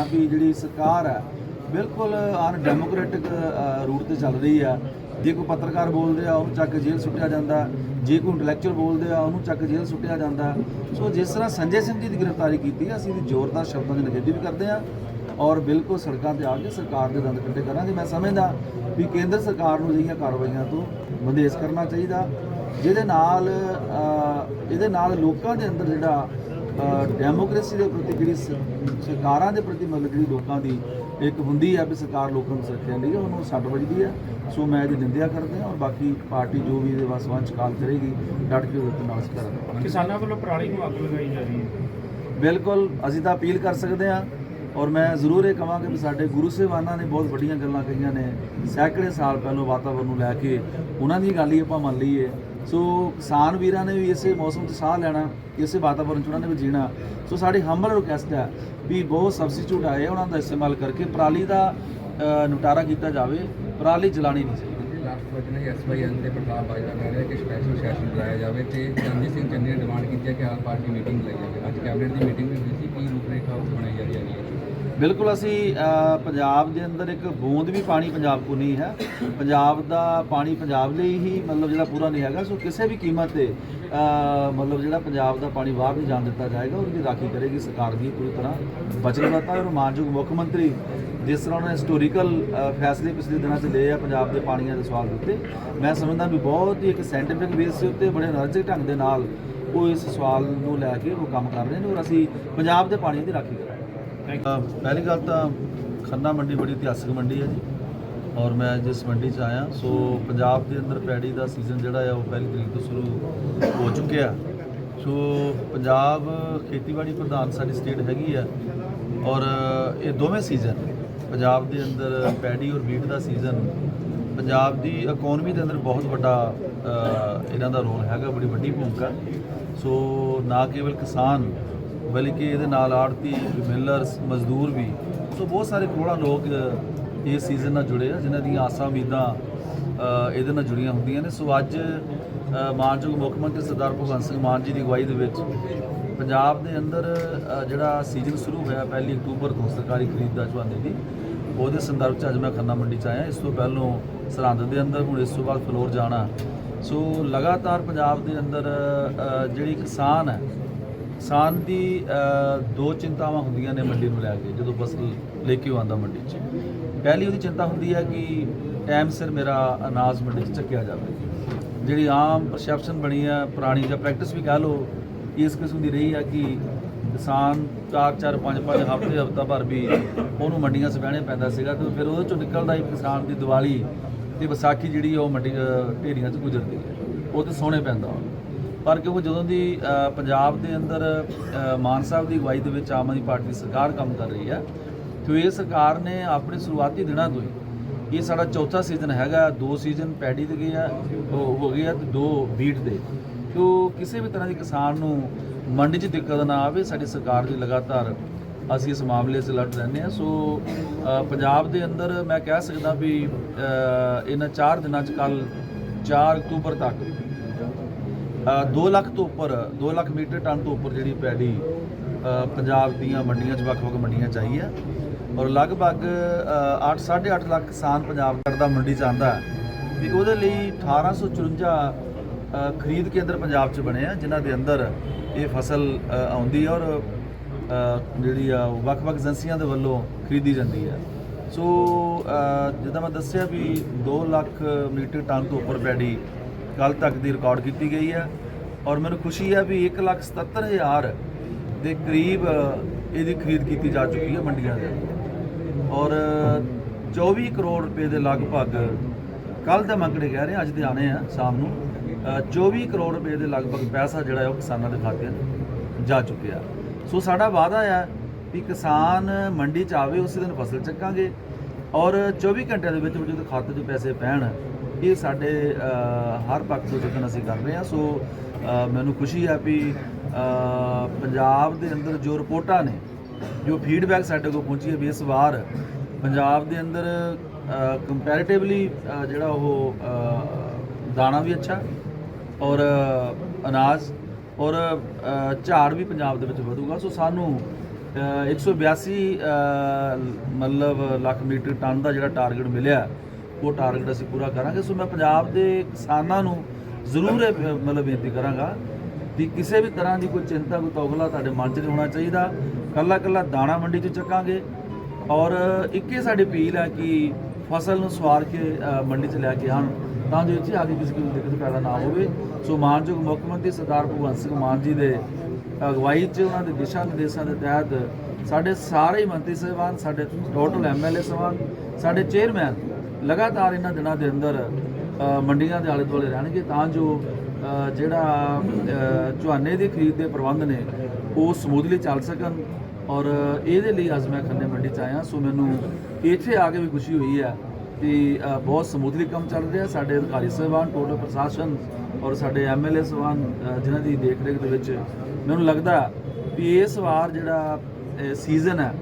ਆ ਵੀ ਜਿਹੜੀ ਸਰਕਾਰ ਹੈ ਬਿਲਕੁਲ ਅਨ ਡੈਮੋਕ੍ਰੈਟਿਕ ਰੂਟ ਤੇ ਚੱਲ ਰਹੀ ਆ। ਜੇ ਕੋਈ ਪੱਤਰਕਾਰ ਬੋਲਦੇ ਆ, ਉਹਨੂੰ ਚੱਕ ਕੇ ਜੇਲ੍ਹ ਸੁੱਟਿਆ ਜਾਂਦਾ। ਜੇ ਕੋਈ ਇੰਟੈਲੈਕਚੁਅਲ ਬੋਲਦੇ ਆ, ਉਹਨੂੰ ਚੱਕ ਕੇ ਜੇਲ੍ਹ ਸੁੱਟਿਆ ਜਾਂਦਾ। ਸੋ ਜਿਸ ਤਰ੍ਹਾਂ ਸੰਜੇ ਸਿੰਘ ਜੀ ਦੀ ਗ੍ਰਿਫਤਾਰੀ ਕੀਤੀ ਅਸੀਂ ਇਹਦੀ ਜ਼ੋਰਦਾਰ ਸ਼ਬਦਾਂ ਦੀ ਨਿਖੇਧੀ ਵੀ ਕਰਦੇ ਆ। ਔਰ ਬਿਲਕੁਲ ਸੜਕਾਂ ਤੇ ਆ ਕੇ ਸਰਕਾਰ ਦੇ ਦੰਦ ਕੱਟੇ ਕਰਾਂਗੇ। ਮੈਂ ਸਮਝਦਾ ਵੀ ਕੇਂਦਰ ਸਰਕਾਰ ਨੂੰ ਅਜਿਹੀਆਂ ਕਾਰਵਾਈਆਂ ਤੋਂ ਬੰਦੇਸ਼ ਕਰਨਾ ਚਾਹੀਦਾ। ਜਿਹਦੇ ਨਾਲ ਇਹਦੇ ਨਾਲ ਲੋਕਾਂ ਦੇ ਅੰਦਰ ਜਿਹੜਾ ਡੈਮੋਕ੍ਰੇਸੀ ਦੇ ਪ੍ਰਤੀ ਜਿਹੜੀ ਸਰਕਾਰਾਂ ਦੇ ਪ੍ਰਤੀ ਮਤਲਬ ਜਿਹੜੀ ਲੋਕਾਂ ਦੀ ਇੱਕ ਹੁੰਦੀ ਹੈ ਵੀ ਸਰਕਾਰ ਲੋਕਾਂ ਨੂੰ ਸੁਰੱਖਿਆ ਲਈ ਉਹਨੂੰ ਸੱਟ ਵੱਜਦੀ ਹੈ ਸੋ ਮੈਂ ਇਹਦੀ ਨਿੰਦਿਆ ਕਰਦੇ ਹਾਂ ਔਰ ਬਾਕੀ ਪਾਰਟੀ ਜੋ ਵੀ ਇਹਦੇ ਵਸਵੰਚ ਕਾਲ ਕਰੇਗੀ ਡਟ ਕੇ ਉਹਦੇ ਤੇ ਨਾਲ ਕਰਾਂਗੇ ਕਿਸਾਨਾਂ ਵੱਲੋਂ ਪਰਾਲੀ ਨੂੰ ਅੱਗ ਲਗਾਈ ਜਾ ਰਹੀ ਹੈ। ਬਿਲਕੁਲ ਅਸੀਂ ਤਾਂ ਅਪੀਲ ਕਰ ਸਕਦੇ ਹਾਂ ਔਰ ਮੈਂ ਜ਼ਰੂਰ ਇਹ ਕਹਾਂਗਾ ਕਿ ਸਾਡੇ ਗੁਰੂ ਸਾਹਿਬਾਨਾਂ ਨੇ ਬਹੁਤ ਵੱਡੀਆਂ ਗੱਲਾਂ ਕਹੀਆਂ ਨੇ। ਸੈਂਕੜੇ ਸਾਲ ਪਹਿਲਾਂ ਵਾਤਾਵਰਣ ਨੂੰ ਲੈ ਕੇ ਉਹਨਾਂ ਦੀ ਗੱਲ ਹੀ ਆਪਾਂ ਮੰਨ ਲਈਏ। ਸੋ ਕਿਸਾਨ ਵੀਰਾਂ ਨੇ ਵੀ ਇਸੇ ਮੌਸਮ 'ਚ ਸਾਹ ਲੈਣਾ ਇਸੇ ਵਾਤਾਵਰਣ 'ਚ ਉਹਨਾਂ ਨੇ ਵੀ ਜੀਣਾ। ਸੋ ਸਾਡੀ ਹੰਬਲ ਰਿਕੁਐਸਟ ਹੈ ਵੀ ਬਹੁਤ ਸਬਸਟੀਟਿਊਟ ਆਏ ਉਹਨਾਂ ਦਾ ਇਸਤੇਮਾਲ ਕਰਕੇ। ਪਰਾਲੀ ਦਾ ਅ, ਨਿਪਟਾਰਾ ਕੀਤਾ ਜਾਵੇ ਪਰਾਲੀ ਜਲਾਣੀ ਨਹੀਂ ਚਾਹੀਦੀ। ਲਾਸਟ ਵਜੇ ਨੇ ਐਸਵਾਈਐਨ ਦੇ ਪ੍ਰਤਾਪ ਬਾਜਵਾ ਕਹਿ ਰਿਹਾ ਕਿ ਸਪੈਸ਼ਲ ਸੈਸ਼ਨ ਬੁਲਾਇਆ ਜਾਵੇ ਤੇ ਰਣਜੀਤ ਸਿੰਘ ਚੰਨੀ ਨੇ ਡਿਮਾਂਡ ਕੀਤੀ ਹੈ ਕਿ ਆਲ ਪਾਰਟੀ ਮੀਟਿੰਗ ਲਈ ਜਾਵੇ। ਅੱਜ ਕੈਬਨਿਟ ਦੀ ਮੀਟਿੰਗ ਵੀ ਹੋਈ ਸੀ ਕੀ ਰੂਪਰੇਖਾ ਬਣਾਈ ਜਾ ਰਹੀ ਹੈ ਬਿਲਕੁਲ ਅਸੀਂ ਪੰਜਾਬ ਦੇ ਅੰਦਰ ਇੱਕ ਬੂੰਦ ਵੀ ਪਾਣੀ ਪੰਜਾਬ ਕੋ ਨਹੀਂ ਹੈ। ਪੰਜਾਬ ਦਾ ਪਾਣੀ ਪੰਜਾਬ ਲਈ ਹੀ ਮਤਲਬ ਜਿਹੜਾ ਪੂਰਾ ਨਹੀਂ ਹੈਗਾ, ਸੋ ਕਿਸੇ ਵੀ ਕੀਮਤ ਤੇ ਮਤਲਬ ਜਿਹੜਾ ਪੰਜਾਬ ਦਾ ਪਾਣੀ ਬਾਹਰ ਨਹੀਂ ਜਾਣ ਦਿੱਤਾ ਜਾਏਗਾ, ਉਹਦੀ ਰਾਖੀ ਕਰੇਗੀ ਸਰਕਾਰ ਦੀ ਪੂਰੀ ਤਰ੍ਹਾਂ ਵਚਨਬੱਧਤਾ ਹੈ ਔਰ ਮਾਨਯੋਗ ਮੁੱਖ ਮੰਤਰੀ ਜਿਸ ਤਰ੍ਹਾਂ ਉਹਨਾਂ ਨੇ ਹਿਸਟੋਰੀਕਲ ਫੈਸਲੇ ਪਿਛਲੇ ਦਿਨਾਂ 'ਚ ਲਏ ਆ ਪੰਜਾਬ ਦੇ ਪਾਣੀਆਂ ਦੇ ਸਵਾਲ ਉੱਤੇ, ਮੈਂ ਸਮਝਦਾ ਵੀ ਬਹੁਤ ਹੀ ਇੱਕ ਸਾਇੰਟੀਫਿਕ ਬੇਸ ਦੇ ਉੱਤੇ ਬੜੇ ਅਨਰਜਿਕ ਢੰਗ ਦੇ ਨਾਲ ਉਹ ਇਸ ਸਵਾਲ ਨੂੰ ਲੈ ਕੇ ਉਹ ਕੰਮ ਕਰ ਰਹੇ ਨੇ, ਔਰ ਅਸੀਂ ਪੰਜਾਬ ਦੇ ਪਾਣੀ ਦੀ ਰਾਖੀ ਕਰਾਂਗੇ। ਪਹਿਲੀ ਗੱਲ ਤਾਂ ਖੰਨਾ ਮੰਡੀ ਬੜੀ ਇਤਿਹਾਸਕ ਮੰਡੀ ਹੈ ਜੀ। ਔਰ ਮੈਂ ਜਿਸ ਮੰਡੀ 'ਚ ਆਇਆ, ਸੋ ਪੰਜਾਬ ਦੇ ਅੰਦਰ ਪੈੜੀ ਦਾ ਸੀਜ਼ਨ ਜਿਹੜਾ ਆ, ਉਹ ਪਹਿਲੀ ਤਰੀਕ ਤੋਂ ਸ਼ੁਰੂ ਹੋ ਚੁੱਕਿਆ। ਸੋ ਪੰਜਾਬ ਖੇਤੀਬਾੜੀ ਪ੍ਰਧਾਨ ਸਾਡੀ ਸਟੇਟ ਹੈਗੀ ਆ। ਔਰ ਇਹ ਦੋਵੇਂ ਸੀਜ਼ਨ ਪੰਜਾਬ ਦੇ ਅੰਦਰ ਪੈੜੀ ਔਰ ਬੀਟ ਦਾ ਸੀਜ਼ਨ ਪੰਜਾਬ ਦੀ ਇਕਨੋਮੀ ਦੇ ਅੰਦਰ ਬਹੁਤ ਵੱਡਾ ਇਹਨਾਂ ਦਾ ਰੋਲ ਹੈਗਾ, ਬੜੀ ਵੱਡੀ ਭੂਮਿਕਾ। ਸੋ ਨਾ ਕੇਵਲ ਕਿਸਾਨ ਬਲਕਿ ਇਹਦੇ ਨਾਲ ਆੜਤੀ ਮਿਲਰਸ, ਮਜ਼ਦੂਰ ਵੀ। ਸੋ ਬਹੁਤ ਸਾਰੇ ਕਰੋੜਾਂ ਲੋਕ ਇਸ ਸੀਜ਼ਨ ਨਾਲ ਜੁੜੇ ਆ, ਜਿਨ੍ਹਾਂ ਦੀਆਂ ਆਸਾਂ, ਉਮੀਦਾਂ ਇਹਦੇ ਨਾਲ ਜੁੜੀਆਂ ਹੁੰਦੀਆਂ ਨੇ। ਸੋ ਅੱਜ ਮਾਨਯੋਗ ਮੁੱਖ ਮੰਤਰੀ ਸਰਦਾਰ ਭਗਵੰਤ ਸਿੰਘ ਮਾਨ ਜੀ ਦੀ ਅਗਵਾਈ ਦੇ ਵਿੱਚ ਪੰਜਾਬ ਦੇ ਅੰਦਰ ਜਿਹੜਾ ਸੀਜ਼ਨ ਸ਼ੁਰੂ ਹੋਇਆ ਪਹਿਲੀ ਅਕਤੂਬਰ ਤੋਂ ਸਰਕਾਰੀ ਖਰੀਦ ਦਾ ਝੋਨੇ ਦੀ, ਉਹਦੇ ਸੰਦਰਭ 'ਚ ਅੱਜ ਮੈਂ ਖੰਨਾ ਮੰਡੀ 'ਚ ਆਇਆ। ਇਸ ਤੋਂ ਪਹਿਲੋਂ ਸਰਹੰਦ ਦੇ ਅੰਦਰ, ਹੁਣ ਇਸ ਤੋਂ ਬਾਅਦ ਫਲੋਰ ਜਾਣਾ। ਸੋ ਲਗਾਤਾਰ ਪੰਜਾਬ ਦੇ ਅੰਦਰ ਜਿਹੜੀ ਕਿਸਾਨ ਹੈ ਕਿਸਾਨ ਦੀ ਦੋ ਚਿੰਤਾਵਾਂ ਹੁੰਦੀਆਂ ਨੇ ਮੰਡੀ ਨੂੰ ਲੈ ਕੇ, ਜਦੋਂ ਫਸਲ ਲੈ ਕੇ ਉਹ ਆਉਂਦਾ ਮੰਡੀ 'ਚ। ਪਹਿਲੀ ਉਹਦੀ ਚਿੰਤਾ ਹੁੰਦੀ ਹੈ ਕਿ ਟਾਈਮ ਸਿਰ ਮੇਰਾ ਅਨਾਜ ਮੰਡੀ 'ਚ ਚੱਕਿਆ ਜਾਵੇ। ਜਿਹੜੀ ਆਮ ਪਰਸੈਪਸ਼ਨ ਬਣੀ ਹੈ ਪੁਰਾਣੀ ਜਾਂ ਪ੍ਰੈਕਟਿਸ ਵੀ ਕਹ ਲਓ ਇਸ ਕਿਸਮ ਦੀ ਰਹੀ ਆ ਕਿ ਕਿਸਾਨ ਚਾਰ ਚਾਰ, ਪੰਜ ਪੰਜ, ਹਫ਼ਤੇ, ਹਫ਼ਤਾ ਭਰ ਵੀ ਉਹਨੂੰ ਮੰਡੀਆਂ 'ਚ ਬਹਿਣੇ ਪੈਂਦਾ ਸੀਗਾ, ਤੇ ਫਿਰ ਉਹਦੇ ਚੋਂ ਨਿਕਲਦਾ ਹੀ ਕਿਸਾਨ ਦੀ ਦੀਵਾਲੀ, ਤੇ ਵਿਸਾਖੀ ਜਿਹੜੀ ਆ ਉਹ ਮੰਡੀ ਢੇਰੀਆਂ 'ਚ ਗੁਜ਼ਰਦੀ ਹੈ। ਉਹ ਤੇ ਸੋਹਣੇ ਪੈਂਦਾ। ਉਹਨੂੰ। ਪਰ ਕਿਉਂਕਿ ਜਦੋਂ ਦੀ ਪੰਜਾਬ ਦੇ ਅੰਦਰ ਮਾਨ ਸਾਹਿਬ ਦੀ ਅਗਵਾਈ ਦੇ ਵਿੱਚ ਆਮ ਆਦਮੀ ਪਾਰਟੀ ਦੀ ਸਰਕਾਰ ਕੰਮ ਕਰ ਰਹੀ ਹੈ, ਤੇ ਇਹ ਸਰਕਾਰ ਨੇ ਆਪਣੇ ਸ਼ੁਰੂਆਤੀ ਦਿਨਾਂ ਤੋਂ ਹੀ ਇਹ ਸਾਡਾ ਚੌਥਾ ਸੀਜ਼ਨ ਹੈਗਾ, ਦੋ ਸੀਜ਼ਨ ਪੈਡੀ ਦੇ ਗਏ ਆ, ਉਹ ਹੋ ਗਏ ਆ ਤੇ ਦੋ ਬੀਟ ਦੇ। ਕਿਉਂ ਕਿਸੇ ਵੀ ਤਰ੍ਹਾਂ ਦੀ ਕਿਸਾਨ ਨੂੰ ਮੰਡੀ 'ਚ ਦਿੱਕਤ ਨਾ ਆਵੇ, ਸਾਡੀ ਸਰਕਾਰ ਦੀ ਲਗਾਤਾਰ ਅਸੀਂ ਇਸ ਮਾਮਲੇ 'ਚ ਲੜ ਰਹਿੰਦੇ ਹਾਂ। ਸੋ ਪੰਜਾਬ ਦੇ ਅੰਦਰ ਮੈਂ ਕਹਿ ਸਕਦਾ ਵੀ ਇਹਨਾਂ 4 ਦਿਨਾਂ 'ਚ ਕੱਲ 4 ਅਕਤੂਬਰ ਤੱਕ 2 ਲੱਖ ਤੋਂ ਉੱਪਰ 2 ਲੱਖ ਮੀਟਰ ਟਨ ਤੋਂ ਉੱਪਰ ਜਿਹੜੀ ਪੈਡੀ ਪੰਜਾਬ ਦੀਆਂ ਮੰਡੀਆਂ 'ਚ ਵੱਖ-ਵੱਖ ਮੰਡੀਆਂ 'ਚ ਆਈ ਹੈ। ਔਰ ਲਗਭਗ 8 8.5 ਲੱਖ ਕਿਸਾਨ ਪੰਜਾਬ ਦਾ ਮੰਡੀ 'ਚ ਆਂਦਾ ਵੀ ਉਹਦੇ ਲਈ 1854 ਅ, ਖਰੀਦ ਕੇਂਦਰ ਪੰਜਾਬ 'ਚ ਬਣੇ ਆ ਜਿਨ੍ਹਾਂ ਦੇ ਅੰਦਰ ਇਹ ਫਸਲ ਆਉਂਦੀ ਔਰ ਜਿਹੜੀ ਆ ਉਹ ਵੱਖ-ਵੱਖ ਏਜੰਸੀਆਂ ਦੇ ਵੱਲੋਂ ਖਰੀਦੀ ਜਾਂਦੀ ਹੈ। ਸੋ ਜਿੱਦਾਂ ਮੈਂ ਦੱਸਿਆ ਵੀ 2 ਲੱਖ ਮੀਟਰ ਟਨ ਤੋਂ ਉੱਪਰ ਪੈਡੀ ਕੱਲ ਤੱਕ ਦੀ ਰਿਕਾਰਡ ਕੀਤੀ ਗਈ ਹੈ। ਔਰ ਮੈਨੂੰ ਖੁਸ਼ੀ ਹੈ ਵੀ 1 ਲੱਖ 77 ਹਜ਼ਾਰ ਦੇ ਕਰੀਬ ਇਹਦੀ ਖਰੀਦ ਕੀਤੀ ਜਾ ਚੁੱਕੀ ਹੈ ਮੰਡੀਆਂ ਦੇ ਔਰ 24 ਕਰੋੜ ਰੁਪਏ ਦੇ ਲਗਭਗ ਕੱਲ ਦਾ ਮੰਗਣੇ ਕਹਿ ਰਹੇ ਅੱਜ ਦੇ ਆਣੇ ਆ ਸ਼ਾਮ ਨੂੰ ਅ, 24 ਕਰੋੜ ਰੁਪਏ ਦੇ ਲਗਭਗ ਪੈਸਾ ਜਿਹੜਾ ਉਹ ਕਿਸਾਨਾਂ ਦੇ ਖਾਤੇ ਜਾ ਚੁੱਕਿਆ। ਸੋ ਸਾਡਾ ਵਾਅਦਾ ਆ ਵੀ ਕਿਸਾਨ ਮੰਡੀ 'ਚ ਆਵੇ ਉਸੇ ਦਿਨ ਫਸਲ ਚੱਕਾਂਗੇ। ਔਰ 24 ਘੰਟਿਆਂ ਦੇ ਵਿੱਚ ਵਿੱਚ ਜਦੋਂ ਖਾਤੇ 'ਚ ਪੈਸੇ ਪੈਣ ਇਹ ਸਾਡੇ ਹਰ ਪੱਖ ਤੋਂ ਯਤਨ ਅਸੀਂ ਕਰ ਰਹੇ ਹਾਂ। ਸੋ ਮੈਨੂੰ ਖੁਸ਼ੀ ਹੈ ਵੀ ਪੰਜਾਬ ਦੇ ਅੰਦਰ ਜੋ ਰਿਪੋਰਟਾਂ ਨੇ ਜੋ ਫੀਡਬੈਕ ਸਾਡੇ ਕੋਲ ਪਹੁੰਚੀ ਹੈ ਵੀ ਇਸ ਵਾਰ ਪੰਜਾਬ ਦੇ ਅੰਦਰ ਕੰਪੈਰੀਟਿਵਲੀ ਜਿਹੜਾ ਉਹ ਦਾਣਾ ਵੀ ਅੱਛਾ ਔਰ ਅਨਾਜ ਔਰ ਝਾੜ ਵੀ ਪੰਜਾਬ ਦੇ ਵਿੱਚ ਵਧੂਗਾ। ਸੋ ਸਾਨੂੰ ਅ, 182 ਅ, ਮਤਲਬ ਲੱਖ ਮੀਟਰ ਟਨ ਦਾ ਜਿਹੜਾ ਟਾਰਗੇਟ ਮਿਲਿਆ ਉਹ ਟਾਰਗੇਟ ਅਸੀਂ ਪੂਰਾ ਕਰਾਂਗੇ। ਸੋ ਮੈਂ ਪੰਜਾਬ ਦੇ ਕਿਸਾਨਾਂ ਨੂੰ ਜ਼ਰੂਰ ਇਹ ਅ, ਮਤਲਬ ਬੇਨਤੀ ਕਰਾਂਗਾ ਵੀ ਕਿਸੇ ਵੀ ਤਰ੍ਹਾਂ ਦੀ ਕੋਈ ਚਿੰਤਾ ਕੋਈ ਤੌਖਲਾ ਤੁਹਾਡੇ ਮਨ 'ਚ ਹੋਣਾ ਚਾਹੀਦਾ। ਕੱਲਾ ਕੱਲਾ ਦਾਣਾ ਮੰਡੀ 'ਚ ਚੱਕਾਂਗੇ ਔਰ ਇੱਕੇ ਸਾਡੀ ਅਪੀਲ ਹੈ ਕਿ ਫਸਲ ਨੂੰ ਸਵਾਰ ਕੇ ਮੰਡੀ 'ਚ ਲੈ ਕੇ ਆਉਣ ਤਾਂ ਜੋ ਇੱਥੇ ਆ ਕੇ ਕਿਸੇ ਨੂੰ ਦਿੱਕਤ ਪੈਦਾ ਨਾ ਹੋਵੇ। ਸੋ ਮਾਨਯੋਗ ਮੁੱਖ ਮੰਤਰੀ ਸਰਦਾਰ ਭਗਵੰਤ ਸਿੰਘ ਮਾਨ ਜੀ ਦੇ ਅਗਵਾਈ 'ਚ ਉਹਨਾਂ ਦੇ ਦਿਸ਼ਾ ਨਿਰਦੇਸ਼ਾਂ ਦੇ ਤਹਿਤ ਸਾਡੇ ਸਾਰੇ ਹੀ ਮੰਤਰੀ ਸਾਹਿਬਾਨ ਸਾਡੇ ਟੋਟਲ ਐਮਐਲਏ ਸਾਹਿਬਾਨ ਸਾਡੇ ਚੇਅਰਮੈਨ ਲਗਾਤਾਰ ਇਹਨਾਂ ਦਿਨਾਂ ਦੇ ਅੰਦਰ ਮੰਡੀਆਂ ਦੇ ਆਲੇ ਦੁਆਲੇ ਰਹਿਣਗੇ ਤਾਂ ਜੋ ਜਿਹੜਾ ਝੋਨੇ ਦੀ ਖਰੀਦ ਦੇ ਪ੍ਰਬੰਧ ਨੇ, ਉਹ ਸਮੂਥਲੀ ਚੱਲ ਸਕਣ ਔਰ ਇਹਦੇ ਲਈ ਅੱਜ ਮੈਂ ਖੰਨੇ ਮੰਡੀ ਚ ਆਇਆ। ਸੋ ਮੈਨੂੰ ਇੱਥੇ ਆ ਕੇ ਵੀ ਖੁਸ਼ੀ ਹੋਈ ਹੈ ਕਿ ਬਹੁਤ ਸਮੂਥਲੀ ਕੰਮ ਚੱਲ ਰਿਹਾ। ਸਾਡੇ ਅਧਿਕਾਰੀ ਸਾਹਿਬਾਨ, ਟੋਟਲ ਪ੍ਰਸ਼ਾਸਨ ਔਰ ਸਾਡੇ ਐਮਐਲਏ ਸਾਹਿਬਾਨ ਜਿਨ੍ਹਾਂ ਦੀ ਦੇਖ ਰੇਖ ਦੇ ਵਿੱਚ ਮੈਨੂੰ ਲੱਗਦਾ ਵੀ ਇਸ ਵਾਰ ਜਿਹੜਾ ਸੀਜ਼ਨ ਹੈ